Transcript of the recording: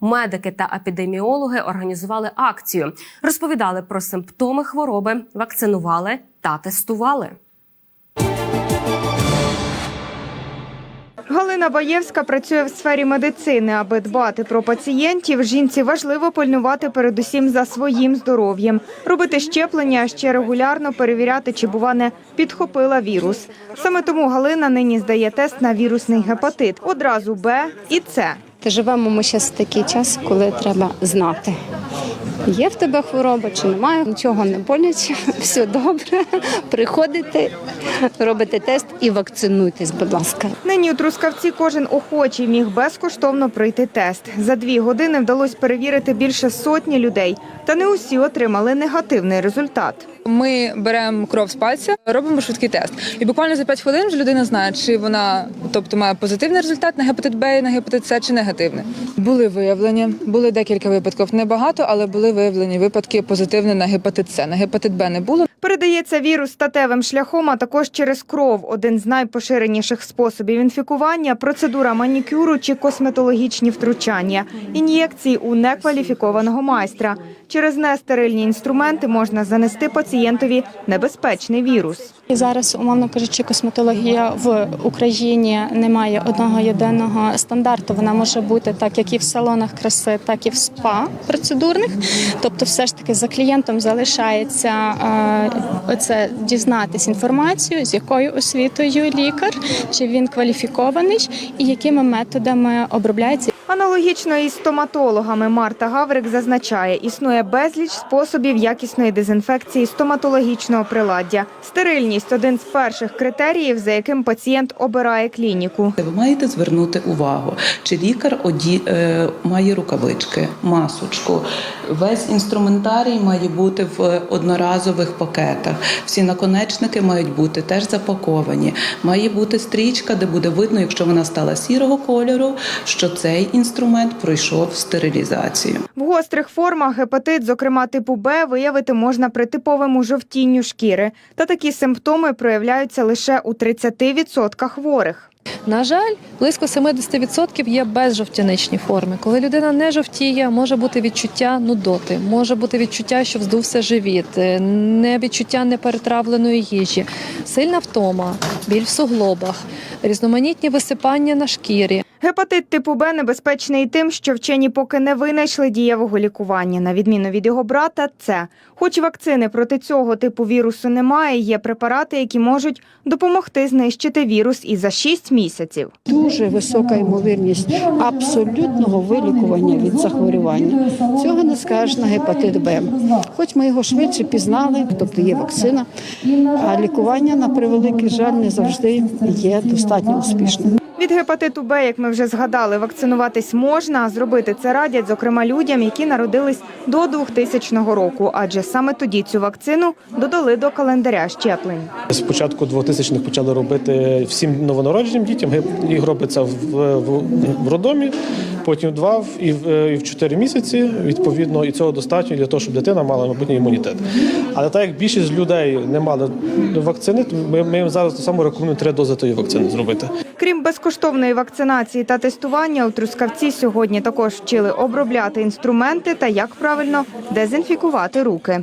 Медики та епідеміологи організували акцію, розповідали про симптоми хвороби, вакцинували та тестували. Галина Баєвська працює в сфері медицини. Аби дбати про пацієнтів, жінці важливо пильнувати передусім за своїм здоров'ям, робити щеплення, а ще регулярно перевіряти, чи бува не підхопила вірус. Саме тому Галина нині здає тест на вірусний гепатит. Одразу Б і С. Та живемо ми зараз такий час, коли треба знати. Є в тебе хвороба чи немає, нічого не боляче, все добре. Приходите, робите тест і вакцинуйтесь, будь ласка. Нині у Трускавці кожен охочий міг безкоштовно пройти тест. За дві години вдалося перевірити більше сотні людей, та не усі отримали негативний результат. Ми беремо кров з пальця, робимо швидкий тест. І буквально за 5 хвилин вже людина знає, чи вона тобто має позитивний результат на гепатит Б, на гепатит С чи негативний. Були виявлені, були декілька випадків. Небагато, але були виявлені випадки позитивні на гепатит С. На гепатит Б не було. Передається вірус статевим шляхом, а також через кров. Один з найпоширеніших способів інфікування процедура манікюру чи косметологічні втручання, ін'єкції у некваліфікованого майстра. Через нестерильні інструменти можна занести пацієнтові небезпечний вірус. І зараз, умовно кажучи, косметологія в Україні не має одного єдиного стандарту. Вона може бути так, як і в салонах краси, так і в спа процедурних. Тобто, все ж таки за клієнтом залишається е, оце дізнатись інформацію, з якою освітою лікар, чи він кваліфікований і якими методами обробляється. Аналогічно із стоматологами Марта Гаврик зазначає, існує безліч способів якісної дезінфекції стоматологічного приладдя. Стерильність один з перших критеріїв, за яким пацієнт обирає клініку. Ви маєте звернути увагу, чи лікар оді... е, має рукавички, масочку. Весь інструментарій має бути в одноразових пакетах. Всі наконечники мають бути теж запаковані. Має бути стрічка, де буде видно, якщо вона стала сірого кольору, що цей інструмент пройшов стерилізацію. В гострих формах гепатит, зокрема типу Б, виявити можна при типовому жовтінню шкіри. Та такі симптоми проявляються лише у 30% хворих. На жаль, близько 70% є безжовтяничні форми. Коли людина не жовтіє, може бути відчуття нудоти, може бути відчуття, що вздувся живіт, е, не відчуття неперетравленої їжі, сильна втома, біль в суглобах, різноманітні висипання на шкірі. Гепатит типу Б небезпечний тим, що вчені поки не винайшли дієвого лікування, на відміну від його брата. Це хоч вакцини проти цього типу вірусу немає, є препарати, які можуть допомогти знищити вірус і за 6 місяців. дуже висока ймовірність абсолютного вилікування від захворювання. Цього не скажеш на гепатит Б. Хоч ми його швидше пізнали, тобто є вакцина, а лікування на превеликий жаль не завжди є достатньо успішним. Від гепатиту Б, як ми вже згадали, вакцинуватись можна, а зробити це радять, зокрема, людям, які народились до 2000 року, адже саме тоді цю вакцину додали до календаря щеплень. З початку 2000-х почали робити всім новонародженим дітям. Їх робиться в, роддомі, потім два і в, 4 місяці. Відповідно, і цього достатньо для того, щоб дитина мала майбутній імунітет. Але так як більшість людей не мали вакцини, ми, їм зараз само рекомендуємо три дози тої вакцини зробити. Крім безкоштовної вакцинації та тестування, у Трускавці сьогодні також вчили обробляти інструменти та як правильно дезінфікувати руки.